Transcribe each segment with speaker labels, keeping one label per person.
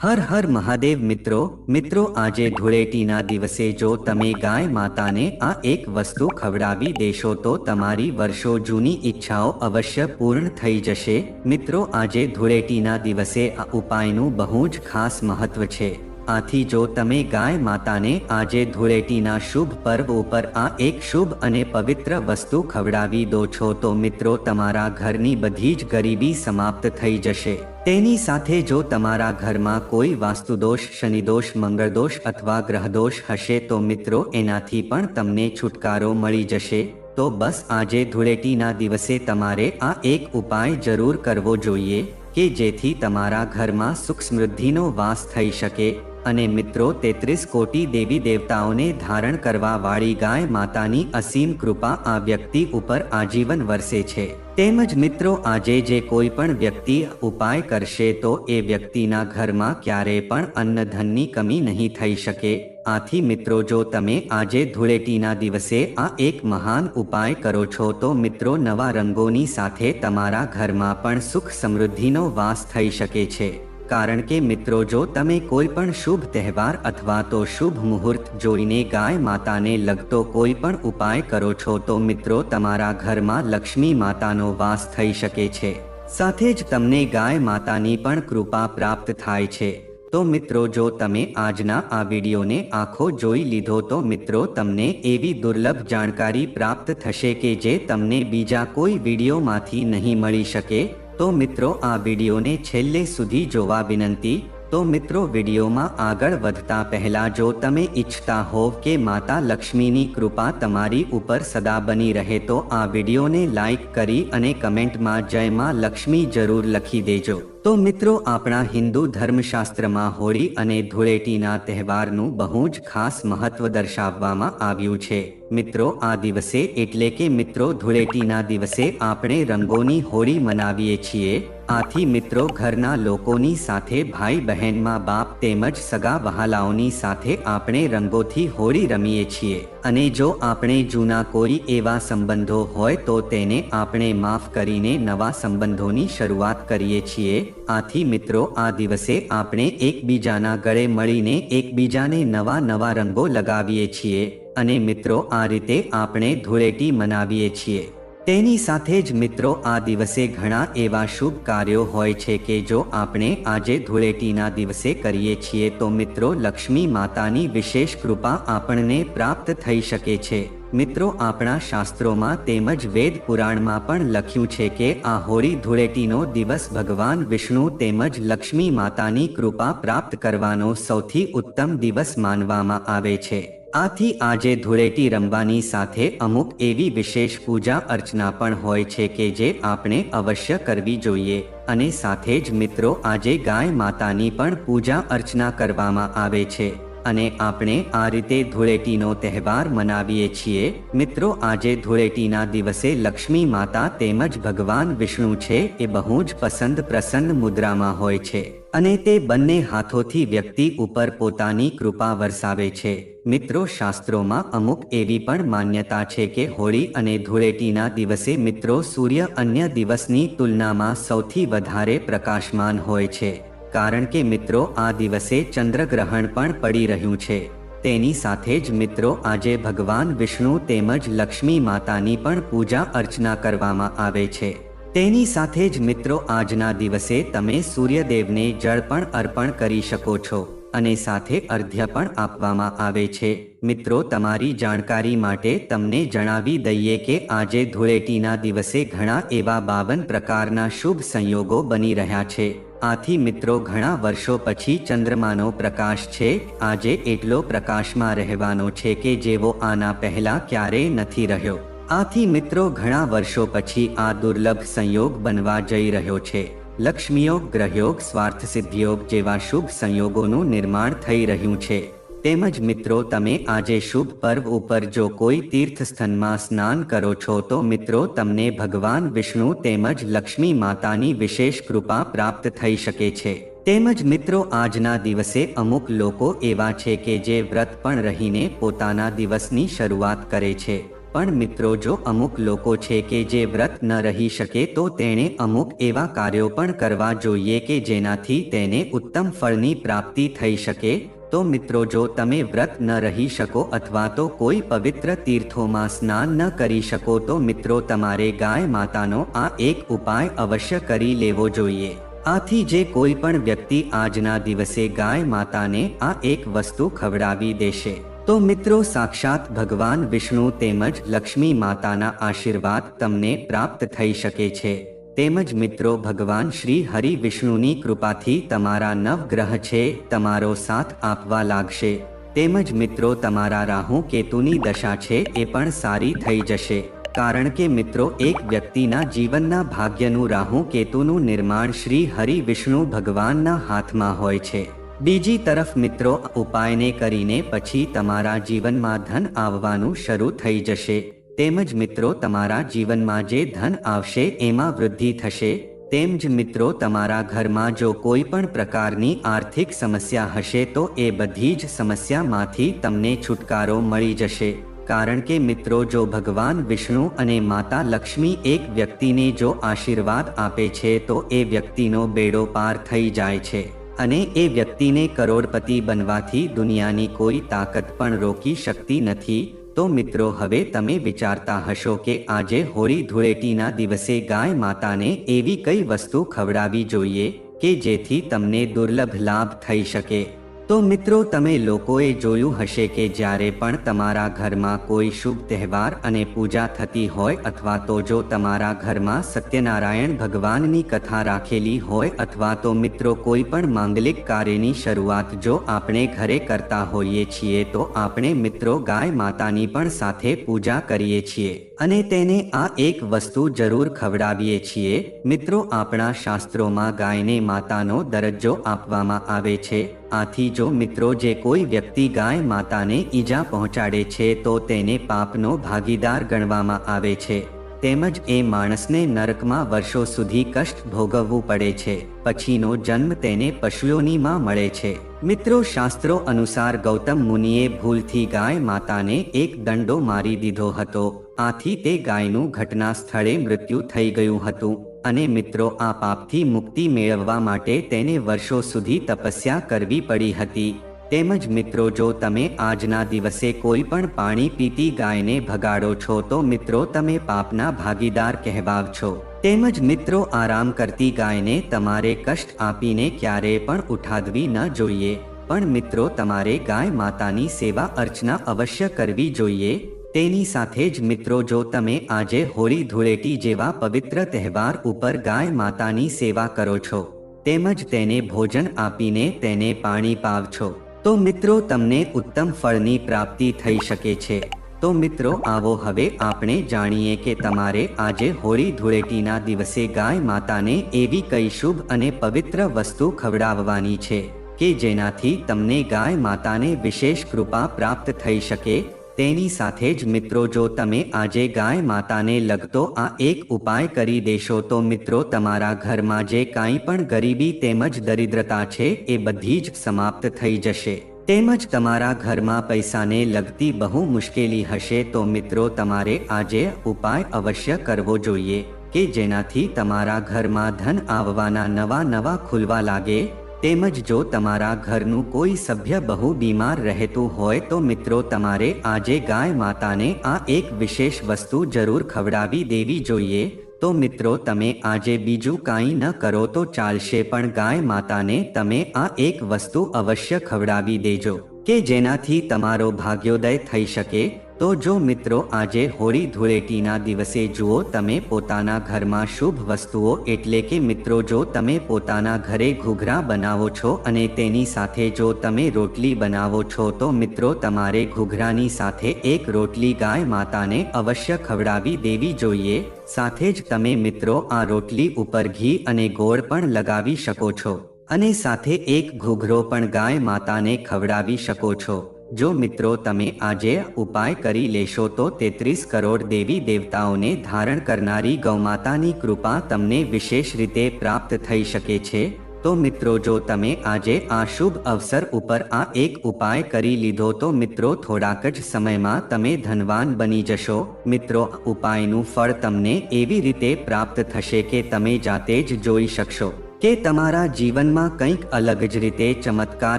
Speaker 1: હર હર મહાદેવ મિત્રો મિત્રો આજે ધૂળેટીના દિવસે જો તમે ગાય માતાને આ એક વસ્તુ ખવડાવી દેશો તો તમારી વર્ષો જૂની ઈચ્છાઓ અવશ્ય પૂર્ણ થઈ જશે. મિત્રો આજે ધૂળેટીના દિવસે આ ઉપાયનું બહુ જ ખાસ મહત્વ છે. આથી જો તમે ગાય માતાને આજે ધૂળેટીના શુભ પર્વ ઉપર આ એક શુભ અને પવિત્ર વસ્તુ ખવડાવી દો છો તો મિત્રો તમારા ઘરની બધી જ ગરીબી સમાપ્ત થઈ જશે. તેની સાથે જો તમારા ઘરમાં કોઈ વાસ્તુદોષ, શનિદોષ, મંગળદોષ અથવા ગ્રહદોષ હશે તો મિત્રો એનાથી પણ તમને છુટકારો મળી જશે. તો બસ આજે ધૂળેટીના દિવસે તમારે આ એક ઉપાય જરૂર કરવો જોઈએ કે જેથી તમારા ઘરમાં સુખ સમૃદ્ધિનો વાસ થઈ શકે. અને મિત્રો, તેત્રીસ કોટી દેવી દેવતાઓને ધારણ કરવા વાળી ગાય માતાની અસીમ કૃપા આ વ્યક્તિ ઉપર આજીવન વરસે છે. તેમજ મિત્રો, આજે જે કોઈ પણ વ્યક્તિ ઉપાય કરશે તો એ વ્યક્તિના ઘરમાં ક્યારેય પણ અન્નધનની કમી નહીં થઈ શકે. આથી મિત્રો, જો તમે આજે ધૂળેટીના દિવસે આ એક મહાન ઉપાય કરો છો તો મિત્રો, નવા રંગોની સાથે તમારા ઘરમાં પણ સુખ સમૃદ્ધિનો વાસ થઈ શકે છે. કારણ કે મિત્રો, જો તમે કોઈ પણ શુભ તહેવાર અથવા તો શુભ મુહૂર્ત જોઈને ગાય માતાને લગતો કોઈ પણ ઉપાય કરો છો, તો મિત્રો, તમારા ઘરમાં લક્ષ્મી માતાનો વાસ થઈ શકે છે. સાથે જ તમને ગાય માતાની પણ કૃપા પ્રાપ્ત થાય છે. તો મિત્રો, જો તમે આજના આ વિડીયોને આખો જોઈ લીધો, તો મિત્રો, તમને એવી દુર્લભ જાણકારી પ્રાપ્ત થશે કે જે તમને બીજા કોઈ વિડીયોમાંથી નહીં મળી શકે. તો મિત્રો, આ વિડીયોને છેલ્લે સુધી જોવા વિનંતી, તો મિત્રો, વિડીયોમાં આગળ વધતા પહેલા જો તમે ઈચ્છતા હોવ કે માતા લક્ષ્મીની કૃપા તમારી ઉપર સદા બની રહે, તો આ વિડીયોને લાઈક કરી અને કમેન્ટમાં જય માં લક્ષ્મી જરૂર લખી દેજો. તો મિત્રો, આપણા હિન્દુ ધર્મશાસ્ત્રમાં હોળી અને ધૂળેટીના તહેવારનું બહુ જ ખાસ મહત્વ દર્શાવવામાં આવ્યું છે. મિત્રો, આ દિવસે એટલે કે મિત્રો, ધૂળેટીના દિવસે આપણે રંગોની હોળી મનાવીએ છીએ. આથી મિત્રો, ઘરના લોકોની સાથે ભાઈ બહેનમાં બાપ તેમજ સગા વહાલાઓની સાથે આપણે રંગોથી હોળી રમીએ છીએ. અને જો આપણે જૂના કોઈ એવા સંબંધો હોય તો તેને આપણે માફ કરીને નવા સંબંધોની શરૂઆત કરીએ છીએ. આથી મિત્રો, આ દિવસે આપણે એકબીજાના ગળે મળીને એકબીજાને નવા નવા રંગો લગાવીએ છીએ. અને મિત્રો, આ રીતે આપણે ધૂળેટી મનાવીએ છીએ. તેની સાથે જ મિત્રો, આ દિવસે ઘણા એવા શુભ કાર્યો હોય છે કે જો આપણે આજે ધૂળેટીના દિવસે કરીએ છીએ તો મિત્રો, લક્ષ્મી માતાની વિશેષ કૃપા આપણને પ્રાપ્ત થઈ શકે છે. મિત્રો, આપણા શાસ્ત્રોમાં તેમજ વેદ પુરાણમાં પણ લખ્યું છે કે આ હોળી ધૂળેટીનો દિવસ ભગવાન વિષ્ણુ તેમજ લક્ષ્મી માતાની કૃપા પ્રાપ્ત કરવાનો સૌથી ઉત્તમ દિવસ માનવામાં આવે છે. આથી આજે ધૂળેટી રમવાની સાથે અમુક એવી વિશેષ પૂજા અર્ચના પણ હોય છે કે જે આપણે અવશ્ય કરવી જોઈએ. અને સાથે જ મિત્રો, આજે ગાય માતાની પણ પૂજા અર્ચના કરવામાં આવે છે. અને આપણે આ રીતે ધૂળેટીનો તહેવાર મનાવીએ છીએ. મિત્રો, આજે ધૂળેટીના દિવસે લક્ષ્મી માતા તેમજ ભગવાન વિષ્ણુ છે એ બહુ જ પસંદ પ્રસન્ન મુદ્રામાં હોય છે. અને તે બંને હાથોથી વ્યક્તિ ઉપર પોતાની કૃપા વરસાવે છે. મિત્રો, શાસ્ત્રોમાં અમુક એવી પણ માન્યતા છે કે હોળી અને ધૂળેટીના દિવસે મિત્રો, સૂર્ય અન્ય દિવસની તુલનામાં સૌથી વધારે પ્રકાશમાન હોય છે. કારણ કે મિત્રો, આ દિવસે ચંદ્રગ્રહણ પણ પડી રહ્યું છે. તેની સાથે જ મિત્રો, આજે ભગવાન વિષ્ણુ તેમજ લક્ષ્મી માતાની પણ પૂજા અર્ચના કરવામાં આવે છે. તેની સાથે જ મિત્રો આજના દિવસે તમે સૂર્યદેવને જળ પણ અર્પણ કરી શકો છો અને સાથે અર્ધ્ય પણ આપવામાં આવે છે. મિત્રો, તમારી જાણકારી માટે તમને જણાવી દઈએ કે આજે ધૂળેટીના દિવસે ઘણા એવા બાવન પ્રકારના શુભ સંયોગો બની રહ્યા છે. આથી મિત્રો, ઘણા વર્ષો પછી ચંદ્રમાનો પ્રકાશ છે. આજે એટલો પ્રકાશમાં રહેવાનો છે કે જેવો આના પહેલા ક્યારેય નથી રહ્યો. આથી મિત્રો, ઘણા વર્ષો પછી આ દુર્લભ સંયોગ બનવા જઈ રહ્યો છે. લક્ષ્મીયોગ, ગ્રહયોગ, સ્વાર્થ સિદ્ધિયોગ જેવા શુભ સંયોગોનું નિર્માણ થઈ રહ્યું છે. તેમજ મિત્રો, તમે આજે શુભ પર્વ ઉપર જો કોઈ તીર્થ સ્થાનમાં સ્નાન કરો છો, તો મિત્રો, તમને ભગવાન વિષ્ણુ તેમજ લક્ષ્મી માતાની વિશેષ કૃપા પ્રાપ્ત થઈ શકે છે. તેમજ મિત્રો, આજના દિવસે અમુક લોકો એવા છે કે જે વ્રત પણ રહીને પોતાના દિવસની શરૂઆત કરે છે. પણ મિત્રો જો અમુક લોકો છે કે જે વ્રત ન રહી શકે તો તેણે અમુક એવા કાર્યો પણ કરવા જોઈએ કે જેનાથી તેને ઉત્તમ ફળની પ્રાપ્તિ થઈ શકે. તો મિત્રો જો તમે વ્રત ન રહી શકો અથવા તો કોઈ પવિત્ર તીર્થોમાં સ્નાન ન કરી શકો તો મિત્રો તમારે ગાય માતાનો આ એક ઉપાય અવશ્ય કરી લેવો જોઈએ. આથી જે કોઈ પણ વ્યક્તિ આજના દિવસે ગાય માતાને આ એક વસ્તુ ખવડાવી દેશે. તો મિત્રો, સાક્ષાત ભગવાન વિષ્ણુ તેમજ લક્ષ્મી માતાના આશીર્વાદ તમને પ્રાપ્ત થઈ શકે છે. તેમજ મિત્રો, ભગવાન શ્રી હરિ વિષ્ણુની કૃપાથી તમારા નવગ્રહ છે, તમારો સાથ આપવા લાગશે. તેમજ મિત્રો, તમારા રાહુ કેતુની દશા છે, એ પણ સારી થઈ જશે. કારણ કે મિત્રો, એક વ્યક્તિના જીવનના ભાગ્યનું રાહુ કેતુનું નિર્માણ શ્રી હરિ વિષ્ણુ ભગવાનના હાથમાં હોય છે. બીજી તરફ મિત્રો ઉપાયને કરીને પછી તમારા જીવનમાં ધન આવવાનું શરૂ થઈ જશે. તેમજ મિત્રો, તમારા જીવનમાં જે ધન આવશે એમાં વૃદ્ધિ થશે. તેમજ મિત્રો, તમારા ઘરમાં જો કોઈ પણ પ્રકારની આર્થિક સમસ્યા હશે તો એ બધી જ સમસ્યામાંથી તમને છુટકારો મળી જશે. કારણ કે મિત્રો, જો ભગવાન વિષ્ણુ અને માતા લક્ષ્મી એક વ્યક્તિને જો આશીર્વાદ આપે છે તો એ વ્યક્તિનો બેડો પાર થઈ જાય છે. અને એ વ્યક્તિને કરોડપતિ બનવાથી દુનિયાની કોઈ તાકાત પણ રોકી શકતી નથી. તો મિત્રો, હવે તમે વિચારતા હશો કે આજે હોળી ધૂળેટીના દિવસે ગાય માતાને એવી કઈ વસ્તુ ખવડાવી જોઈએ કે જેથી તમને દુર્લભ લાભ થઈ શકે? તો મિત્રો, તમે લોકોએ જોયું હશે કે જ્યારે પણ તમારા ઘરમાં કોઈ શુભ તહેવાર અને પૂજા થતી હોય અથવા તો જો તમારા ઘરમાં સત્યનારાયણ ભગવાનની કથા રાખેલી હોય અથવા તો મિત્રો, કોઈ પણ માંગલિક કાર્યની શરૂઆત જો આપણે ઘરે કરતા હોઈએ છીએ, તો આપણે મિત્રો ગાય માતાની પણ સાથે પૂજા કરીએ છીએ અને તેને આ એક વસ્તુ જરૂર ખવડાવીએ છીએ. મિત્રો, આપણા શાસ્ત્રોમાં ગાયને માતાનો દરજ્જો આપવામાં આવે છે. આથી જો મિત્રો જે કોઈ વ્યક્તિ ગાય માતાને ઈજા પહોંચાડે છે તો તેને પાપનો ભાગીદાર ગણવામાં આવે છે. તેમજ એ માણસને નરકમાં વર્ષો સુધી કષ્ટ ભોગવવું પડે છે. પછીનો જન્મ તેને પશુઓનીમાં મળે છે. મિત્રો શાસ્ત્રો અનુસાર ગૌતમ મુનિએ ભૂલથી ગાય માતાને એક દંડો મારી દીધો હતો. આથી તે ગાયનું ઘટના સ્થળે મૃત્યુ થઈ ગયું હતું. અને મિત્રો, આ પાપથી મુક્તિ મેળવવા માટે તેને વર્ષો સુધી તપસ્યા કરવી પડી હતી. તેમજ મિત્રો, જો તમે આજના દિવસે કોઈ પણ પાણી પીતી ગાયને ભગાડો છો, તો મિત્રો, તમે પાપના ભાગીદાર કહેવાવ છો. તેમજ મિત્રો, આરામ કરતી ગાયને તમારે કષ્ટ આપીને ક્યારેય પણ ઉઠાદવી ન જોઈએ. પણ મિત્રો, તમારે ગાય માતાની સેવા અર્ચના અવશ્ય કરવી જોઈએ. તેની સાથે જ મિત્રો જો તમે આજે હોળી ધૂળેટી જેવા પવિત્ર તહેવાર ઉપર ગાય માતાની સેવા કરો છો, તેમજ તેને ભોજન આપીને તેને પાણી પાવ છો તો મિત્રો તમને ઉત્તમ ફળની પ્રાપ્તિ થઈ શકે છે. તો મિત્રો આવો હવે આપણે જાણીએ કે તમારે આજે હોળી ધૂળેટીના દિવસે ગાય માતાને એવી કઈ શુભ અને પવિત્ર વસ્તુ ખવડાવવાની છે, કે જેનાથી તમને ગાય માતાને વિશેષ કૃપા પ્રાપ્ત થઈ શકે? તેની સાથે જ મિત્રો જો તમે આજે ગાય માતાને લગતો આ એક ઉપાય કરી દેશો તો મિત્રો તમારા ઘરમાં જે કાંઈ પણ ગરીબી તેમજ દરિદ્રતા છે એ બધી જ સમાપ્ત થઈ જશે. તેમજ તમારા ઘરમાં પૈસાને લગતી બહુ મુશ્કેલી હશે તો મિત્રો તમારે આજે ઉપાય અવશ્ય કરવો જોઈએ કે જેનાથી તમારા ઘરમાં ધન આવવાના નવા નવા ખુલવા લાગે તેમજ જો તમારા ઘરનું કોઈ સભ્ય બહુ બીમાર રહેતું હોય તો મિત્રો તમારે આજે ગાય માતાને આ એક વિશેષ વસ્તુ જરૂર ખવડાવી દેવી જોઈએ. તો મિત્રો તમે આજે બીજું કાંઈ ન કરો તો ચાલશે પણ ગાય માતાને તમે આ એક વસ્તુ અવશ્ય ખવડાવી દેજો. કે જેનાથી તમારો ભાગ્યોદય થઈ શકે. તો જો મિત્રો આજે હોળી ધૂળેટીના દિવસે જુઓ તમે પોતાના ઘરમાં શુભ વસ્તુઓ એટલે કે મિત્રો જો તમે પોતાના ઘરે ઘૂઘરા બનાવો છો અને તેની સાથે જો તમે રોટલી બનાવો છો તો મિત્રો તમારે ઘૂઘરાની સાથે એક રોટલી ગાય માતાને અવશ્ય ખવડાવી દેવી જોઈએ. સાથે જ તમે મિત્રો આ રોટલી ઉપર ઘી અને ગોળ પણ લગાવી શકો છો અને સાથે એક ઘૂઘરો પણ ગાય માતાને ખવડાવી શકો છો. જો મિત્રો તમે આજે ઉપાય કરી લેશો તો તેત્રીસ કરોડ દેવી દેવતાઓને ધારણ કરનારી ગૌમાતાની કૃપા તમને વિશેષ રીતે પ્રાપ્ત થઈ શકે છે. તો મિત્રો જો તમે આજે આ શુભ અવસર ઉપર આ એક ઉપાય કરી લીધો તો મિત્રો થોડાક જ સમયમાં તમે ધનવાન બની જશો. મિત્રો ઉપાયનું ફળ તમને એવી રીતે પ્રાપ્ત થશે કે તમે જાતે જ જોઈ શકશો કે તમારા જીવનમાં કંઈક અલગ જ રીતે ચમત્કાર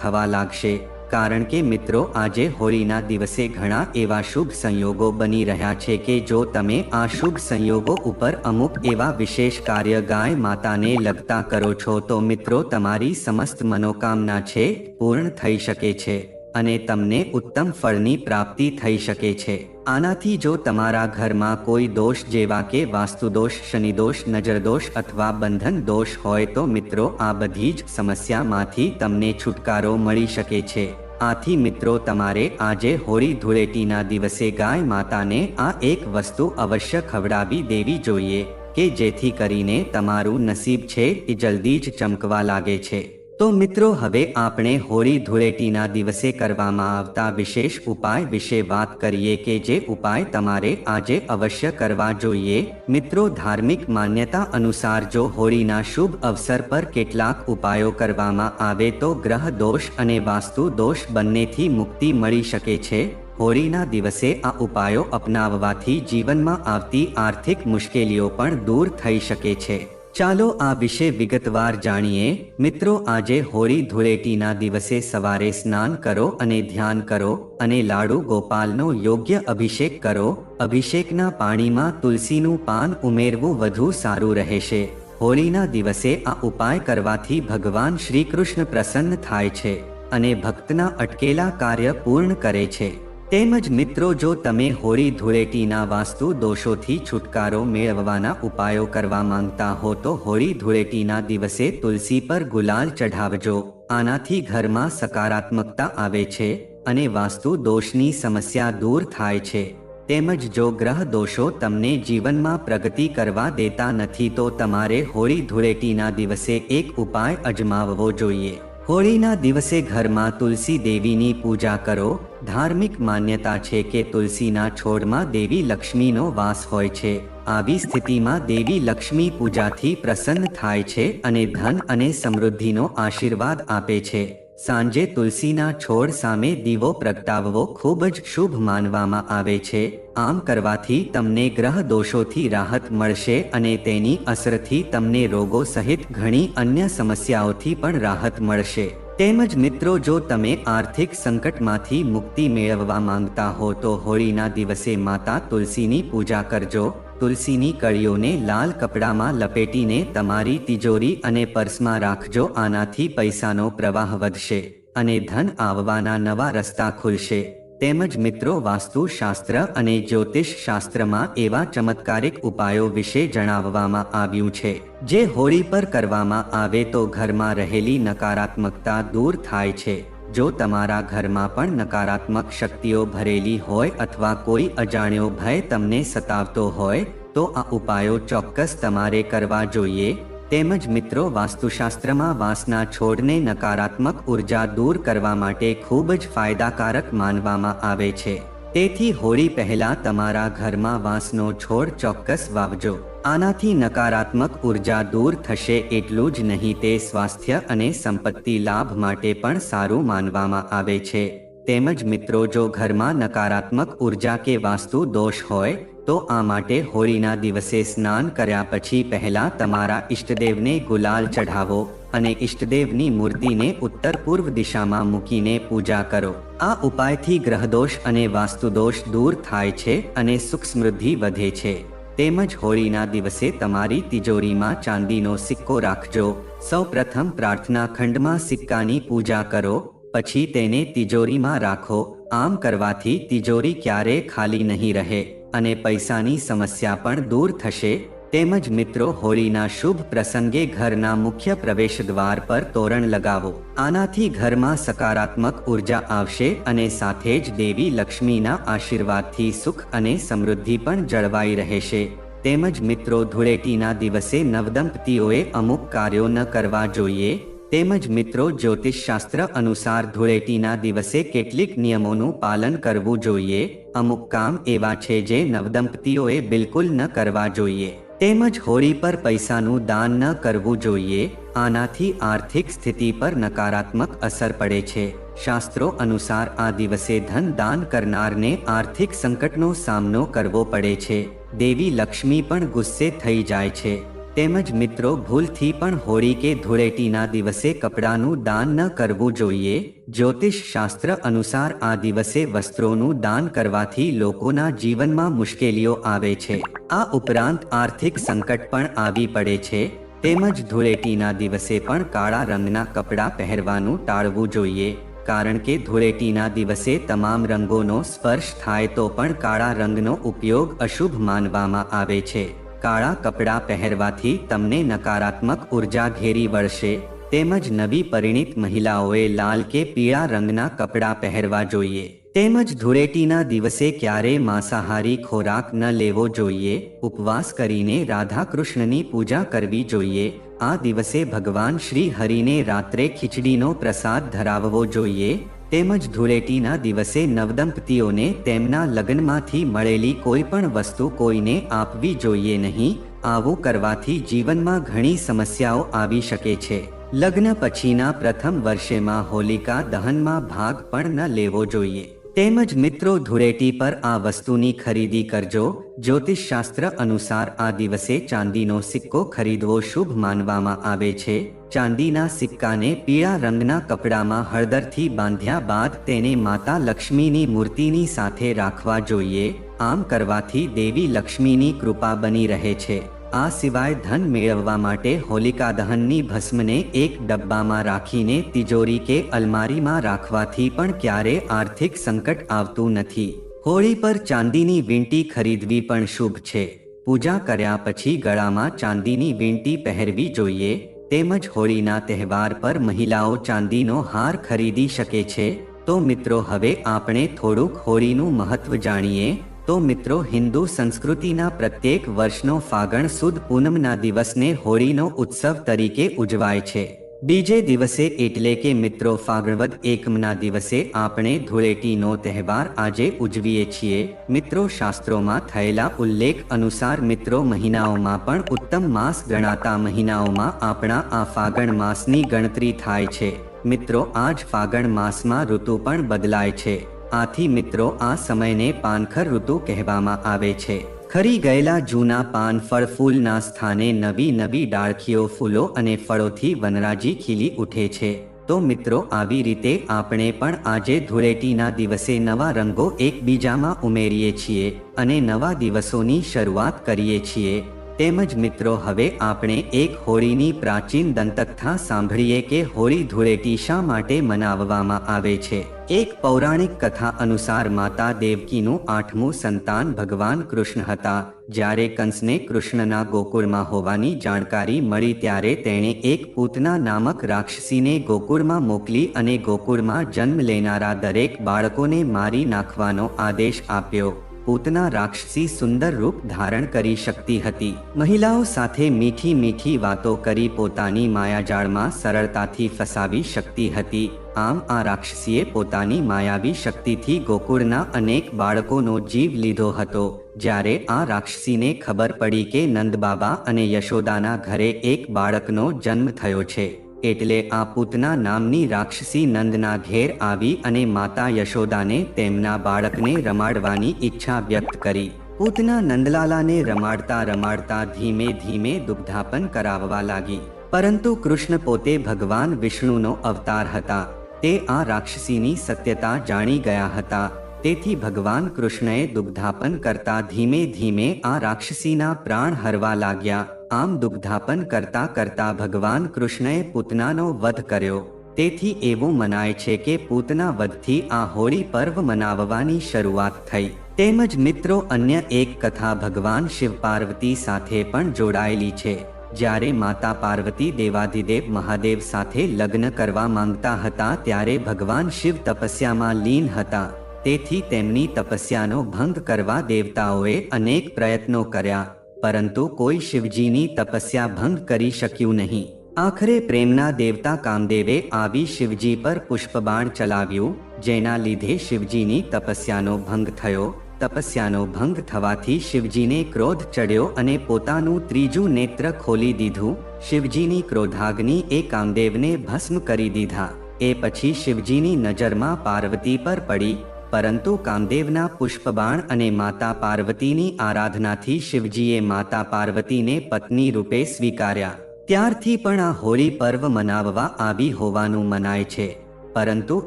Speaker 1: થવા લાગશે. કારણ કે મિત્રો, આજે હોળીના દિવસે ઘણા એવા શુભ સંયોગો બની રહ્યા છે કે જો તમે આ શુભ સંયોગો ઉપર અમુક એવા વિશેષ કાર્ય ગાય માતાને લગતા કરો છો, તો મિત્રો, તમારી સમસ્ત મનોકામના છે, પૂર્ણ થઈ શકે છે. અને તમને ઉત્તમ ફળની પ્રાપ્તિ થઈ શકે છે. આનાથી જો તમારા ઘરમાં કોઈ દોષ જેવા કે વાસ્તુદોષ, શનિદોષ, નજરદોષ અથવા બંધન દોષ હોય તો મિત્રો, આ બધી જ સમસ્યામાંથી તમને છુટકારો મળી શકે છે. આથી મિત્રો, તમારે આજે હોળી ધૂળેટીના દિવસે ગાય માતાને આ એક વસ્તુ અવશ્ય ખવડાવી દેવી જોઈએ, કે જેથી કરીને તમારું નસીબ છે એ જલ્દી જ ચમકવા લાગે છે. તો મિત્રો, હવે આપણે હોળી ધૂળેટીના દિવસે કરવામાં આવતા વિશેષ ઉપાય વિશે વાત કરીએ કે જે ઉપાય તમારે આજે અવશ્ય કરવા જોઈએ. મિત્રો, ધાર્મિક માન્યતા અનુસાર જો હોળીના શુભ અવસર પર કેટલાક ઉપાયો કરવામાં આવે તો ગ્રહ દોષ અને વાસ્તુ દોષ બંનેથી મુક્તિ મળી શકે છે. હોળીના દિવસે આ ઉપાયો અપનાવવાથી જીવનમાં આવતી આર્થિક મુશ્કેલીઓ પણ દૂર થઈ શકે છે. ચાલો આ વિશે વિગતવાર જાણીએ. મિત્રો, આજે હોળી ધૂળેટીના દિવસે સવારે સ્નાન કરો અને ધ્યાન કરો અને લાડુ ગોપાલનો યોગ્ય અભિષેક કરો. અભિષેકના પાણીમાં તુલસીનું પાન ઉમેરવું વધુ સારું રહેશે. હોળીના દિવસે આ ઉપાય કરવાથી ભગવાન શ્રી કૃષ્ણ પ્રસન્ન થાય છે અને ભક્તના અટકેલા કાર્ય પૂર્ણ કરે છે. તેમજ મિત્રો, જો તમે હોળી ધૂળેટીના વાસ્તુ દોષોથી છુટકારો મેળવવાના ઉપાયો કરવા માંગતા હો, તો હોળી ધૂળેટીના દિવસે તુલસી પર ગુલાલ ચઢાવજો. આનાથી ઘરમાં સકારાત્મકતા આવે છે અને વાસ્તુ દોષની સમસ્યા દૂર થાય છે. તેમજ જો ગ્રહ દોષો તમને જીવનમાં પ્રગતિ કરવા દેતા નથી, તો તમારે હોળી ધૂળેટીના દિવસે એક ઉપાય અજમાવવો જોઈએ. હોળીના દિવસે ઘરમાં તુલસી દેવીની પૂજા કરો. ધાર્મિક માન્યતા છે કે તુલસીના છોડમાં દેવી લક્ષ્મીનો વાસ હોય છે. આવી સ્થિતિમાં દેવી લક્ષ્મી પૂજાથી પ્રસન્ન થાય છે અને ધન અને સમૃદ્ધિનો આશીર્વાદ આપે છે. સાંજે તુલસીના છોડ સામે દીવો પ્રગટાવવો ખૂબ જ શુભ માનવામાં આવે છે. આમ કરવાથી તમને ગ્રહ દોષોથી રાહત મળશે અને તેની અસરથી તમને રોગો સહિત ઘણી અન્ય સમસ્યાઓથી પણ રાહત મળશે. તેમજ મિત્રો, જો તમે આર્થિક સંકટમાંથી મુક્તિ મેળવવા માંગતા હો, તો હોળીના દિવસે માતા તુલસીની પૂજા કરજો. તુલસીની કળીઓને લાલ કપડામાં લપેટીને તમારી તિજોરી અને પર્સમાં રાખજો, આનાથી પૈસાનો પ્રવાહ વધશે અને ધન આવવાના નવા રસ્તા ખુલશે. તેમજ મિત્રો, વાસ્તુશાસ્ત્ર અને જ્યોતિષ શાસ્ત્રમાં એવા ચમત્કારિક ઉપાયો વિશે જણાવવામાં આવ્યું છે. જે હોળી પર કરવામાં આવે તો ઘરમાં રહેલી નકારાત્મકતા દૂર થાય છે. જો તમારા ઘરમાં પણ નકારાત્મક શક્તિઓ ભરેલી હોય અથવા કોઈ અજાણ્યો ભય તમને સતાવતો હોય, તો આ ઉપાયો ચોક્કસ તમારે કરવા જોઈએ. તેમજ મિત્રો, વાસ્તુશાસ્ત્રમાં વાંસના છોડને નકારાત્મક ઊર્જા દૂર કરવા માટે ખૂબ જ ફાયદાકારક માનવામાં આવે છે. તેથી હોળી પહેલા તમારા ઘરમાં વાંસનો છોડ ચોક્કસ વાવજો. આનાથી નકારાત્મક ઊર્જા દૂર થશે એટલું જ નહીં, તે સ્વાસ્થ્ય અને સંપત્તિ લાભ માટે પણ સારું માનવામાં આવે છે. તેમજ મિત્રો, જો ઘરમાં નકારાત્મક ઊર્જા કે વાસ્તુ દોષ હોય, તો આ માટે હોળીના દિવસે સ્નાન કર્યા પછી પહેલા તમારા ઈષ્ટદેવને ગુલાલ ચઢાવો અને ઈષ્ટદેવની મૂર્તિને ઉત્તર પૂર્વ દિશામાં મૂકીને પૂજા કરો. આ ઉપાયથી ગ્રહદોષ અને વાસ્તુદોષ દૂર થાય છે અને સુખ સમૃદ્ધિ વધે છે. તેમજ હોળીના દિવસે તમારી તિજોરીમાં ચાંદીનો સિક્કો રાખજો. સૌ પ્રથમ પ્રાર્થના ખંડમાં સિક્કાની પૂજા કરો, પછી તેને તિજોરીમાં રાખો. આમ કરવાથી તિજોરી ક્યારે ખાલી નહીં રહે અને પૈસાની સમસ્યા પણ દૂર થશે. તેમજ મિત્રો, હોળીના શુભ પ્રસંગે ઘરના મુખ્ય પ્રવેશ દ્વાર પર તોરણ લગાવો. આનાથી ઘરમાં સકારાત્મક ઊર્જા આવશે અને સાથે જ દેવી લક્ષ્મીના આશીર્વાદથી સુખ અને સમૃદ્ધિ પણ જળવાઈ રહેશે. તેમજ મિત્રો, ધૂળેટીના દિવસે નવદંપતીઓએ અમુક કાર્યો ન કરવા જોઈએ. તેમજ મિત્રો, જ્યોતિષશાસ્ત્ર અનુસાર ધૂળેટીના દિવસે કેટલીક નિયમોનું પાલન કરવું જોઈએ. અમુક કામ એવા છે જે નવદંપતીઓએ બિલકુલ ન કરવા જોઈએ. તેમજ હોળી પર પૈસાનું દાન ન કરવું જોઈએ, આનાથી આર્થિક સ્થિતિ પર નકારાત્મક અસર પડે છે. શાસ્ત્રો અનુસાર આ દિવસે ધન દાન કરનારને આર્થિક સંકટનો સામનો કરવો પડે છે. દેવી લક્ષ્મી પણ ગુસ્સે થઈ જાય છે. તેમજ મિત્રો ભૂલથી પણ હોળી કે ધૂળેટીના દિવસે કપડાનું દાન ન કરવું જોઈએ જ્યોતિષ શાસ્ત્ર અનુસાર આ દિવસે વસ્ત્રોનું દાન કરવાથી લોકોના જીવનમાં મુશ્કેલીઓ આવે છે. આ ઉપરાંત આર્થિક સંકટ પણ આવી પડે છે. તેમજ ધૂળેટીના દિવસે પણ કાળા રંગના કપડાં પહેરવાનું ટાળવું જોઈએ. કારણ કે ધૂળેટીના દિવસે તમામ રંગોનો સ્પર્શ થાય તો પણ કાળા રંગનો ઉપયોગ અશુભ માનવામાં આવે છે. કાળા કપડાં પહેરવાથી તમને નકારાત્મક ઊર્જા ઘેરી વળશે. તેમજ નવી પરિણીત મહિલાઓએ લાલ કે પીળા રંગના કપડાં પહેરવા જોઈએ. તેમજ ધૂળેટીના દિવસે ક્યારેય માંસાહારી ખોરાક ન લેવો જોઈએ, ઉપવાસ કરીને રાધા કૃષ્ણની પૂજા કરવી જોઈએ. આ દિવસે ભગવાન શ્રી હરિને રાત્રે ખીચડીનો પ્રસાદ ધરાવવો જોઈએ. તેમજ ધૂળેટીના દિવસે નવદંપતીઓને તેમના લગ્નમાંથી મળેલી કોઈ પણ વસ્તુ કોઈને આપવી જોઈએ નહીં. આવું કરવાથી જીવનમાં ઘણી સમસ્યાઓ આવી શકે છે. લગ્ન પછીના પ્રથમ વર્ષેમાં હોલિકા દહનમાં ભાગ પણ ન લેવો જોઈએ. તેમજ મિત્રો ધૂળેટી પર આ વસ્તુની ખરીદી કરજો. જ્યોતિષશાસ્ત્ર અનુસાર આ દિવસે ચાંદીનો સિક્કો ખરીદવો શુભ માનવામાં આવે છે. ચાંદીના સિક્કાને પીળા રંગના કપડામાં હળદરથી બાંધ્યા બાદ તેને માતા લક્ષ્મીની મૂર્તિની સાથે રાખવા જોઈએ. આમ કરવાથી દેવી લક્ષ્મીની કૃપા બની રહે છે. આ સિવાય ધન મેળવવા માટે હોલિકા દહનની ભસ્મને એક ડબ્બામાં રાખીને તિજોરી કે અલમારીમાં રાખવાથી પણ ક્યારે આર્થિક સંકટ આવતું નથી. હોળી પર ચાંદીની વીંટી ખરીદવી પણ શુભ છે. પૂજા કર્યા પછી ગળામાં ચાંદીની વીંટી પહેરવી જોઈએ, તેમજ હોળીના તહેવાર પર મહિલાઓ ચાંદીનો હાર ખરીદી શકે છે. તો મિત્રો, હવે આપણે થોડુંક હોળીનું મહત્વ જાણીએ. તો મિત્રો, હિન્દુ સંસ્કૃતિના પ્રત્યેક વર્ષનો ફાગણ સુદ પૂનમના દિવસને હોળીનો ઉત્સવ તરીકે ઉજવાય છે. બીજે દિવસે એટલે કે મિત્રો, ફાગણવદ એકમના દિવસે આપણે ધૂળેટીનો તહેવાર આજે ઉજવીએ છીએ. મિત્રો, શાસ્ત્રોમાં થયેલા ઉલ્લેખ અનુસાર મિત્રો, મહિનાઓમાં પણ ઉત્તમ માસ ગણાતા મહિનાઓમાં આપણા આ ફાગણ માસની ગણતરી થાય છે. મિત્રો, આજ ફાગણ માસમાં ઋતુ પણ બદલાય છે. આથી મિત્રો, આ સમયને પાનખર ઋતુ કહેવામાં આવે છે. ખરી ગયેલા જૂના પાન ફળ ફૂલના સ્થાને નવી નવી ડાળખીઓ ફૂલો અને ફળોથી વનરાજી ખીલી ઉઠે છે. તો મિત્રો, આવી રીતે આપણે પણ આજે ધૂળેટીના દિવસે નવા રંગો એકબીજામાં ઉમેરીએ છીએ અને નવા દિવસોની શરૂઆત કરીએ છીએ. તેમજ મિત્રો, હવે આપણે એક હોળીની પ્રાચીન દંતકથા સાંભળીએ કે હોળી ધૂળેટી શા માટે મનાવવામાં આવે છે? એક પૌરાણિક કથા અનુસાર માતા દેવકીનું આઠમું સંતાન ભગવાન કૃષ્ણ હતા. જ્યારે કંસને કૃષ્ણના ગોકુળમાં હોવાની જાણકારી મળી, ત્યારે તેણે એક પૂતના નામક રાક્ષસીને ગોકુળમાં મોકલી અને ગોકુળમાં જન્મ લેનારા દરેક બાળકોને મારી નાખવાનો આદેશ આપ્યો. પૂતના રાક્ષસી સુંદર રૂપ ધારણ કરી શકતી હતી. મહિલાઓ સાથે મીઠી મીઠી વાતો કરી પોતાની માયાજાળમાં સરળતાથી ફસાવી શકતી હતી. આમ આ રાક્ષસીએ પોતાની માયાવી શક્તિથી ગોકુળના અનેક બાળકોનો જીવ લીધો હતો. જ્યારે આ રાક્ષસીને ખબર પડી કે નંદબાબા અને યશોદાના ઘરે એક બાળકનો જન્મ થયો છે. એટલે આ પૂતના નામની રાક્ષસી નંદના ઘેર આવી અને માતા યશોદાને તેમના બાળકને રમાડવાની ઈચ્છા વ્યક્ત કરી. પૂતના નંદલાલાને રમાડતા રમાડતા ધીમે ધીમે દુગ્ધાપન કરાવવા લાગી. પરંતુ કૃષ્ણ પોતે ભગવાન વિષ્ણુનો અવતાર હતા. તે આ રાક્ષસીની સત્યતા જાણી ગયા હતા. તેથી ભગવાન કૃષ્ણએ દુગ્ધાપન કરતા ધીમે ધીમે આ રાક્ષસીના પ્રાણ હરવા લાગ્યા. આમ દુગ્ધાપન કરતા કરતા ભગવાન કૃષ્ણએ પૂતનાનો વધ કર્યો. તેથી એવું મનાય છે કે પૂતના વધથી આ હોળી પર્વ મનાવવાની શરૂઆત થઈ. તેમજ મિત્રો અન્ય એક કથા ભગવાન શિવ પાર્વતી સાથે પણ જોડાયેલી છે. જ્યારે માતા પાર્વતી દેવાધિદેવ મહાદેવ સાથે લગ્ન કરવા માંગતા હતા ત્યારે ભગવાન શિવ તપસ્યામાં લીન હતા. તેથી તેમની તપસ્યાનો ભંગ કરવા દેવતાઓએ અનેક પ્રયત્નો કર્યા. પરંતુ કોઈ શિવજીની તપસ્યા ભંગ કરી શક્યું નહીં. આખરે પ્રેમના દેવતા કામદેવે આવી શિવજી પર પુષ્પબાણ ચલાવ્યું, જેના લીધે શિવજીની તપસ્યાનો ભંગ થયો. તપસ્યાનો ભંગ થવાથી શિવજીને ક્રોધ ચડ્યો અને પોતાનું ત્રીજું નેત્ર ખોલી દીધું. શિવજીની ક્રોધાગ્નિ એ કામદેવને ભસ્મ કરી દીધા. એ પછી શિવજીની નજરમાં પાર્વતી પર પડી. પરંતુ કામદેવના પુષ્પબાણ અને માતા પાર્વતીની આરાધનાથી શિવજીએ માતા પાર્વતીને પત્ની રૂપે સ્વીકાર્યા. ત્યારથી પણ આ હોળી પર્વ મનાવવા આવી હોવાનું મનાય છે. પરંતુ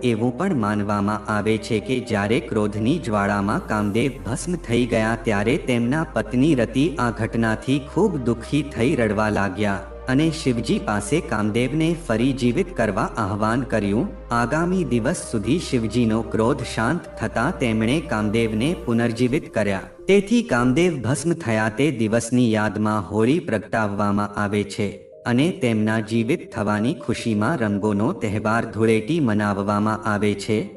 Speaker 1: એવું પણ માનવામાં આવે છે કે જ્યારે ક્રોધની જ્વાળામાં કામદેવ ભસ્મ થઈ ગયા ત્યારે તેમના પત્ની રતિ આ ઘટનાથી ખૂબ દુઃખી થઈ રડવા લાગ્યા. અને શિવજી પાસે કામદેવને ફરી જીવિત કરવા આહવાન કર્યું. આગામી દિવસ સુધી શિવજીનો ક્રોધ શાંત થતા તેમણે કામદેવને પુનર્જીવિત કર્યા. તેથી કામદેવ ભસ્મ થયા તે દિવસની યાદમાં હોળી પ્રગટાવવામાં આવે છે અને તેમના જીવિત થવાની ખુશીમાં રંગોનો તહેવાર ધૂળેટી મનાવવામાં આવે છે.